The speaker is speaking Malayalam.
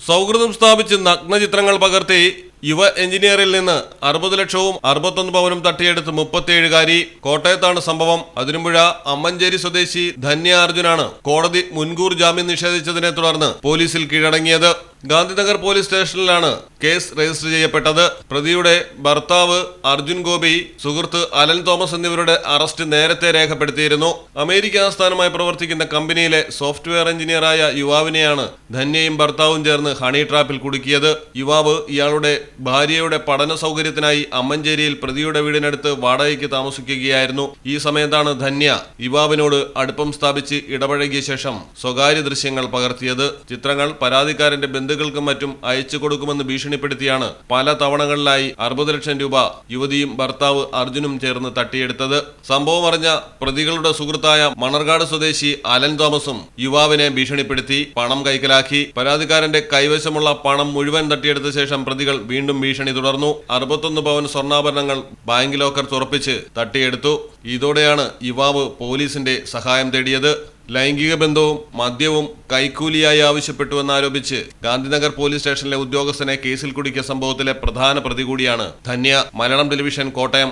സൗഹൃദം സ്ഥാപിച്ച് നഗ്നചിത്രങ്ങൾ പകർത്തി യുവ എഞ്ചിനീയറിൽ നിന്ന് അറുപത് ലക്ഷവും അറുപത്തൊന്ന് പവനും തട്ടിയെടുത്ത് മുപ്പത്തിയേഴുകാരി കോട്ടയത്താണ് സംഭവം. അതിരുമ്പുഴ അമ്മഞ്ചേരി സ്വദേശി ധന്യ അർജുനാണ് കോടതി മുൻകൂർ ജാമ്യം നിഷേധിച്ചതിനെ തുടർന്ന് പോലീസിൽ കീഴടങ്ങിയത്. ഗാന്ധിനഗർ പോലീസ് സ്റ്റേഷനിലാണ് കേസ് രജിസ്റ്റർ ചെയ്യപ്പെട്ടത്. പ്രതിയുടെ ഭർത്താവ് അർജുൻ ഗോപി സുഹൃത്ത് അലൻ തോമസ് എന്നിവരുടെ അറസ്റ്റ് നേരത്തെ രേഖപ്പെടുത്തിയിരുന്നു. അമേരിക്ക ആസ്ഥാനമായി പ്രവർത്തിക്കുന്ന കമ്പനിയിലെ സോഫ്റ്റ്വെയർ എഞ്ചിനീയറായ യുവാവിനെയാണ് ധന്യയും ഭർത്താവും ചേർന്ന് ഹണി ട്രാപ്പിൽ കുടുക്കിയത്. യുവാവ് ഇയാളുടെ ഭാര്യയുടെ പഠന സൗകര്യത്തിനായി അമ്മഞ്ചേരിയിൽ പ്രതിയുടെ വീടിനടുത്ത് വാടകയ്ക്ക് താമസിക്കുകയായിരുന്നു. ഈ സമയത്താണ് ധന്യ യുവാവിനോട് അടുപ്പം സ്ഥാപിച്ച് ഇടപഴകിയ ശേഷം സ്വകാര്യ ദൃശ്യങ്ങൾ പകർത്തിയത്. ചിത്രങ്ങൾ പരാതിക്കാരന്റെ ബന്ധുക്കൾക്കും മറ്റും അയച്ചു കൊടുക്കുമെന്ന് ഭീഷണിപ്പെടുത്തിയാണ് പല തവണകളിലായി അറുപത് ലക്ഷം രൂപ യുവതിയും ഭർത്താവ് അർജുനും ചേർന്ന് തട്ടിയെടുത്തത്. സംഭവം അറിഞ്ഞ പ്രതികളുടെ സുഹൃത്തായ മണർകാട് സ്വദേശി അലൻ തോമസും യുവാവിനെ ഭീഷണിപ്പെടുത്തി പണം കൈക്കലാക്കി. പരാതിക്കാരന്റെ കൈവശമുള്ള പണം മുഴുവൻ തട്ടിയെടുത്ത ശേഷം പ്രതികൾ വീണ്ടും ഭീഷണി തുടർന്നു. അറുപത്തൊന്ന് പവൻ സ്വർണാഭരണങ്ങൾ ബാങ്ക് ലോക്കർ തുറപ്പിച്ച് തട്ടിയെടുത്തു. ഇതോടെയാണ് യുവാവ് പോലീസിന്റെ സഹായം തേടിയത്. ലൈംഗിക ബന്ധവും മദ്യവും കൈക്കൂലിയായി ആവശ്യപ്പെട്ടുവെന്നാരോപിച്ച് ഗാന്ധിനഗർ പോലീസ് സ്റ്റേഷനിലെ ഉദ്യോഗസ്ഥനെ കേസിൽ കുടുക്കിയ സംഭവത്തിലെ പ്രധാന പ്രതി കൂടിയാണ് ധന്യ മലയാളം ടെലിവിഷൻ കോട്ടയം